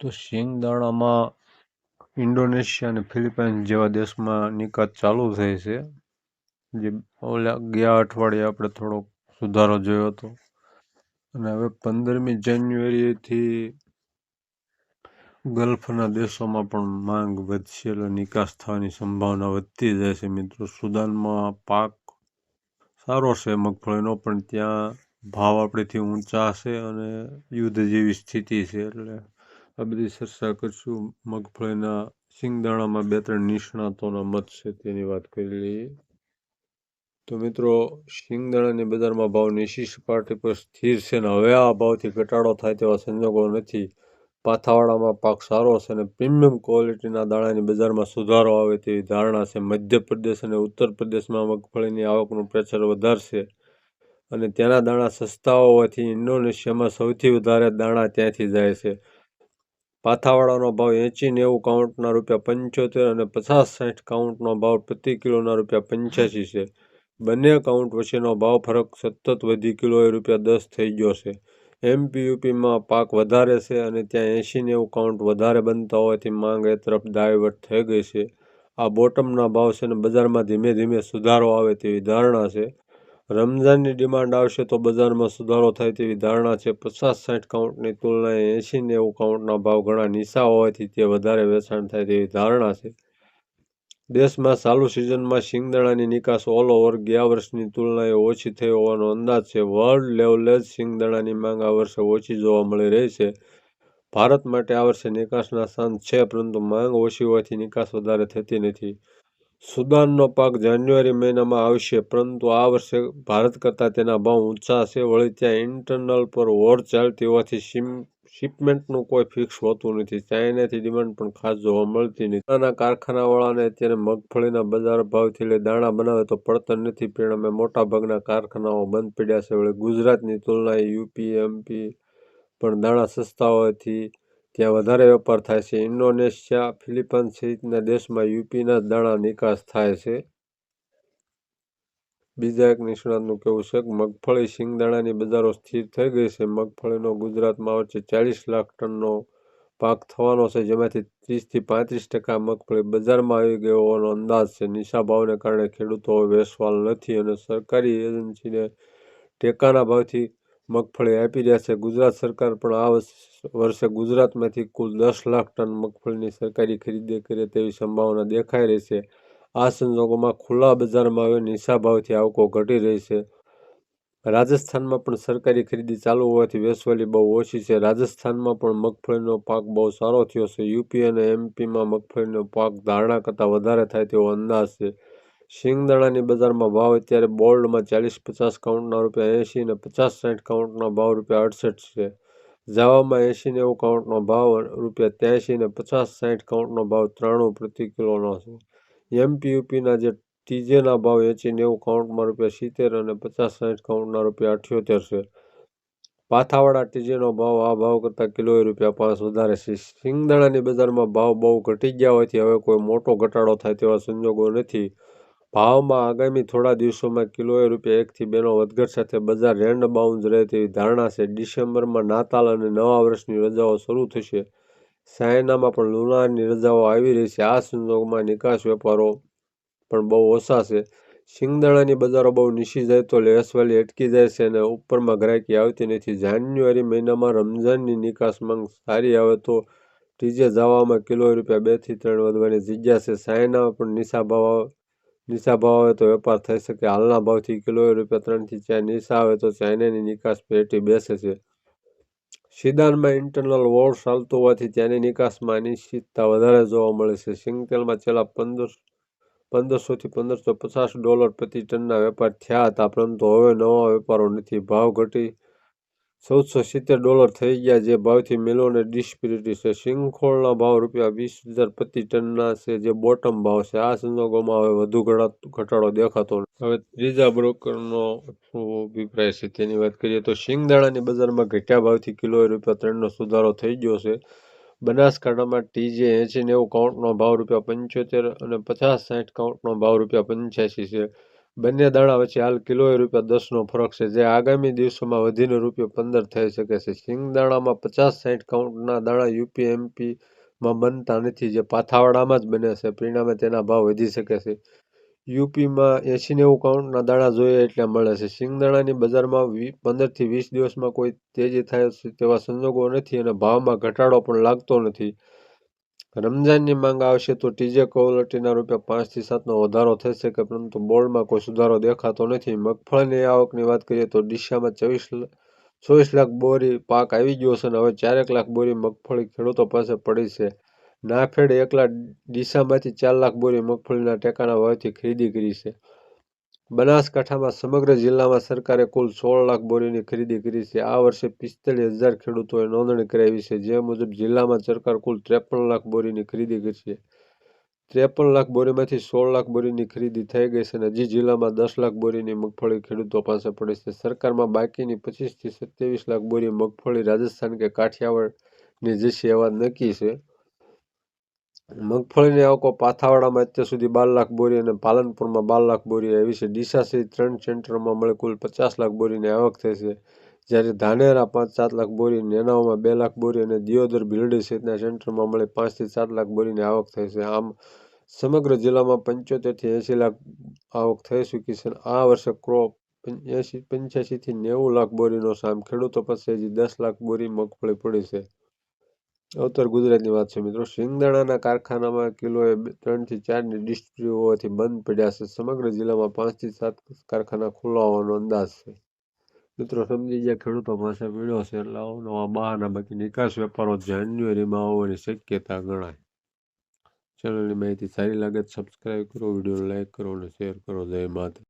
તો શિંગદાણામાં ઇન્ડોનેશિયા અને ફિલિપાઇન્સ જેવા દેશમાં નિકાસ ચાલુ થઈ છે. જે ઓલા ગયા અઠવાડિયે આપણે થોડોક સુધારો જોયો હતો. અને હવે પંદરમી જાન્યુઆરીથી ગલ્ફના દેશોમાં પણ માંગ વધશે એટલે નિકાસ થવાની સંભાવના વધતી જાય છે મિત્રો. સુદાનમાં પાક સારો છે, મગફળીનો, પણ ત્યાં ભાવ આપણેથી ઊંચા છે અને યુદ્ધ જેવી સ્થિતિ છે એટલે આ બધી ચર્ચા કરશું. મગફળીના સિંગદાણામાં બે ત્રણ નિષ્ણાતોના મત છે તેની વાત કરી લઈએ. તો મિત્રો, શિંગદાણાની બજારમાં ભાવ નીચી સપાટી પર સ્થિર છે ને હવે આ ભાવથી ઘટાડો થાય તેવા સંજોગો નથી. પાથાવાડામાં પાક સારો છે અને પ્રીમિયમ ક્વોલિટીના દાણાની બજારમાં સુધારો આવે તેવી ધારણા છે. મધ્યપ્રદેશ અને ઉત્તર પ્રદેશમાં મગફળીની આવકનું પ્રેશર વધારશે અને ત્યાંના દાણા સસ્તા હોવાથી ઇન્ડોનેશિયામાં સૌથી વધારે દાણા ત્યાંથી જાય છે. પાથાવાળાનો ભાવ એંચી નેવું કાઉન્ટના રૂપિયા પંચોતેર અને પચાસ સાઠ કાઉન્ટનો ભાવ પ્રતિ કિલોના રૂપિયા પંચ્યાસી છે. બંને કાઉન્ટ વચ્ચેનો ભાવ ફરક સતત વધી કિલોએ રૂપિયા દસ થઈ ગયો છે. એમપીયુપીમાં પાક વધારે છે અને ત્યાં એંશી નેવું કાઉન્ટ વધારે બનતા હોવાથી માંગ એ તરફ ડાયવર્ટ થઈ ગઈ છે. આ બોટમના ભાવ છે અને બજારમાં ધીમે ધીમે સુધારો આવે તેવી ધારણા છે. રમઝાનની ડિમાન્ડ આવશે તો બજારમાં સુધારો થાય તેવી ધારણા છે. પચાસ સાઠ કાઉન્ટની તુલનાએ એંશી નેવું કાઉન્ટના ભાવ ઘણા નીચા હોવાથી તે વધારે વેચાણ થાય તેવી ધારણા છે. દેશમાં ચાલુ સિઝનમાં શિંગદાણાની નિકાસ ઓલ ઓવર ગયા વર્ષની તુલનાએ ઓછી થઈ હોવાનો અંદાજ છે. વર્લ્ડ લેવલે જ શિંગદાણાની માંગ આ વર્ષે ઓછી જોવા મળી રહી છે. ભારત માટે આ વર્ષે નિકાસના સ્થાન છે, પરંતુ માંગ ઓછી હોવાથી નિકાસ વધારે થતી નથી. સુદાનનો પાક જાન્યુઆરી મહિનામાં આવશે, પરંતુ આ વર્ષે ભારત કરતાં તેના ભાવ ઊંચા છે. વળી ત્યાં ઇન્ટરનલ પર વોર ચાલતી હોવાથી શિપમેન્ટનું કોઈ ફિક્સ હોતું નથી. ચાઇનાથી ડિમાન્ડ પણ ખાસ જોવા મળતી નથી. નાના કારખાનાવાળાને અત્યારે મગફળીના બજાર ભાવથી લઈ દાણા બનાવે તો પડતર નથી. પરિણામે મોટાભાગના કારખાનાઓ બંધ પડ્યા છે. વળી ગુજરાતની તુલનાએ યુપી, એમપી પણ દાણા સસ્તા હોવાથી ત્યાં વધારે વેપાર થાય છે. ઇન્ડોનેશિયા ફિલિપાઇન્સ સહિતના દેશમાં યુપીના દાણા નિકાસ થાય છે. બીજા એક નિષ્ણાતનું કહેવું છે કે મગફળી શિંગદાણાની બજારો સ્થિર થઈ ગઈ છે. મગફળીનો ગુજરાતમાં વચ્ચે ચાલીસ લાખ ટનનો પાક થવાનો છે, જેમાંથી ત્રીસથી પાંત્રીસ ટકા મગફળી બજારમાં આવી ગયો હોવાનો અંદાજ છે. નીચા ભાવને કારણે ખેડૂતો વેસવાલ નથી અને સરકારી એજન્સીને ટેકાના ભાવથી મગફળી આપી રહ્યા છે. ગુજરાત સરકાર પણ આ વર્ષે ગુજરાતમાંથી કુલ દસ લાખ ટન મગફળીની સરકારી ખરીદી કરે તેવી સંભાવના દેખાઈ રહી છે. આ સંજોગોમાં ખુલ્લા બજારમાં હવે નિશાભાવથી આવકો ઘટી રહી છે. રાજસ્થાનમાં પણ સરકારી ખરીદી ચાલુ હોવાથી વેસવાલી બહુ ઓછી છે. રાજસ્થાનમાં પણ મગફળીનો પાક બહુ સારો થયો છે. યુપી અને એમપીમાં મગફળીનો પાક ધારણા કરતાં વધારે થાય તેવો અંદાજ છે. શિંગદાણાની બજારમાં ભાવ અત્યારે બોલ્ડમાં ચાલીસ પચાસ કાઉન્ટના રૂપિયા એંશી અને પચાસ સાઠ કાઉન્ટના ભાવ રૂપિયા અડસઠ છે. જાવામાં એંશી નેવું કાઉન્ટનો ભાવ રૂપિયા ત્યાંશી અને પચાસ સાઠ કાઉન્ટનો ભાવ ત્રાણું પ્રતિ કિલોનો છે. એમપી યુપીના જે ટીજેના ભાવ એંશી નેવું કાઉન્ટમાં રૂપિયા સિત્તેર અને પચાસ સાઠ કાઉન્ટના રૂપિયા અઠ્યોતેર છે. પાથાવાળા ટીજેનો ભાવ આ ભાવ કરતાં કિલોએ રૂપિયા પાંચ વધારે છે. શિંગદાણાની બજારમાં ભાવ બહુ ઘટી ગયા હોવાથી હવે કોઈ મોટો ઘટાડો થાય તેવા સંજોગો નથી. ભાવમાં આગામી થોડા દિવસોમાં કિલોએ રૂપિયા એકથી બેનો વધઘટ સાથે બજાર રેન્ડ બાઉન્સ રહે તેવી ધારણા છે. ડિસેમ્બરમાં નાતાલ અને નવા વર્ષની રજાઓ શરૂ થશે. ચાઇનામાં પણ લુનારની રજાઓ આવી રહી છે. આ સંજોગોમાં નિકાસ વેપારો પણ બહુ ઓછા છે. શિંગદાણાની બજારો બહુ નીચી જાય તો લેસવાલી અટકી જાય છે અને ઉપરમાં ગ્રાહકી આવતી નથી. જાન્યુઆરી મહિનામાં રમઝાનની નિકાસ માંગ સારી આવે તો ટીજે જવામાં કિલો રૂપિયા બેથી ત્રણ વધવાની જગ્યા છે. સાયનામાં પણ નિશા ભાવ નીચા ભાવ આવે તો વેપાર થઈ શકે. હાલના ભાવથી કિલો રૂપિયા ત્રણથી ચાર નીચા આવે તો ચાઇનાની નિકાસ પેટી બેસે છે. સિદાનમાં ઇન્ટરનલ વોર ચાલતો હોવાથી ત્યાંની નિકાસમાં અનિશ્ચિતતા વધારે જોવા મળે છે. સિંગતેલમાં છેલ્લા પંદર, પંદરસોથી પંદરસો પચાસ ડોલર પ્રતિ ટનના વેપાર થયા હતા, પરંતુ હવે નવા વેપારો નથી. ભાવ ઘટી ચૌદસો સિત્તેર ડોલર થઈ ગયા જે ભાવથી મિલોને ડિસ્પિરિટી છે. સિંગખોળના ભાવ રૂપિયા વીસ હજાર પ્રતિ ટનના છે જે બોટમ ભાવ છે. આ સંજોગોમાં હવે વધુ ઘટાડો દેખાતો હવે ત્રીજા બ્રોકરનો અભિપ્રાય છે તેની વાત કરીએ તો શિંગદાણાની બજારમાં ઘટ્યા ભાવથી કિલો રૂપિયા ત્રણનો સુધારો થઈ ગયો છે. બનાસકાંઠામાં ટીજે એંસી નેવું કાઉન્ટનો ભાવ રૂપિયા પંચોતેર અને પચાસ સાઠ કાઉન્ટનો ભાવ રૂપિયા પંચ્યાસી છે. બંને દાણા વચ્ચે હાલ કિલોએ રૂપિયા દસનો ફરક છે, જે આગામી દિવસોમાં વધીને રૂપિયા પંદર થઈ શકે છે. શિંગદાણામાં પચાસ સાઠ કાઉન્ટના દાણા યુપી એમપીમાં બનતા નથી, જે પાથાવાડામાં જ બને છે. પરિણામે તેના ભાવ વધી શકે છે. યુપીમાં એંસી નેવું કાઉન્ટના દાણા જોઈએ એટલે મળે છે. શિંગદાણાની બજારમાં વી, પંદરથી વીસ દિવસમાં કોઈ તેજી થાય તેવા સંજોગો નથી અને ભાવમાં ઘટાડો પણ લાગતો નથી. રમજાનની માંગ આવશે તો ટીજે ક્વોલિટીના રૂપિયા પાંચથી સાતનો વધારો થશે કે પરંતુ બોર્ડમાં કોઈ સુધારો દેખાતો નથી. મગફળીની આવકની વાત કરીએ તો ડીસામાં ચોવીસ ચોવીસ લાખ બોરી પાક આવી ગયો છે અને હવે ચારેક લાખ બોરી મગફળી ખેડૂતો પાસે પડી છે. નાફેડ એકલા ડીસામાંથી ચાર લાખ બોરી મગફળીના ટેકાના ભાવથી ખરીદી કરી છે. બનાસકાંઠામાં સમગ્ર જિલ્લામાં સરકારે કુલ સોળ લાખ બોરીની ખરીદી કરી છે. આ વર્ષે પિસ્તાલીસ હજાર ખેડૂતોએ નોંધણી કરાવી છે. જે મુજબ જિલ્લામાં સરકાર કુલ ત્રેપન લાખ બોરીની ખરીદી કરી છે. ત્રેપન લાખ બોરીમાંથી સોળ લાખ બોરીની ખરીદી થઈ ગઈ છે અને હજી જિલ્લામાં દસ લાખ બોરીની મગફળી ખેડૂતો પાસે પડી છે. સરકારમાં બાકીની પચીસથી સત્યાવીસ લાખ બોરી મગફળી રાજસ્થાન કે કાઠિયાવાડની જશે એવા નક્કી છે. મગફળીની આવકો પાથાવાડામાં અત્યાર સુધી બાર લાખ બોરી અને પાલનપુરમાં બાર લાખ બોરી આવી છે. ડીસા સહિત ત્રણ સેન્ટરોમાં મળે કુલ પચાસ લાખ બોરીની આવક થઈ છે. જ્યારે ધાનેરા પાંચ સાત લાખ બોરી નેનાઓમાં બે લાખ બોરી અને દિયોદર ભીલડી સહિતના સેન્ટરમાં મળે પાંચથી સાત લાખ બોરીની આવક થઈ છે. આમ સમગ્ર જિલ્લામાં પંચોતેરથી એંસી લાખ આવક થઈ ચૂકી છે આ વર્ષે ક્રોપ એંસી પંચ્યાસીથી નેવું લાખ બોરીનો સામ. ખેડૂતો પાસે હજી દસ લાખ બોરી મગફળી પડી છે. ઉત્તર ગુજરાતની વાત છે મિત્રો. શિંગદાણાના કારખાનામાં કિલોએ ત્રણથી ચારની ડિસ્ટ્રી હોવાથી બંધ પડ્યા છે. સમગ્ર જિલ્લામાં પાંચથી સાત કારખાના ખુલ્લા અંદાજ છે. મિત્રો, સમજી ગયા, ખેડૂતો પાસે પીડ્યો છે એટલે નવા બહાના બાકી નિકાસ વેપારો જાન્યુઆરીમાં આવવાની શક્યતા ગણાય. ચેનલની માહિતી સારી લાગે સબસ્ક્રાઈબ કરો વીડિયો લાઈક કરો અને શેર કરો. જય માતા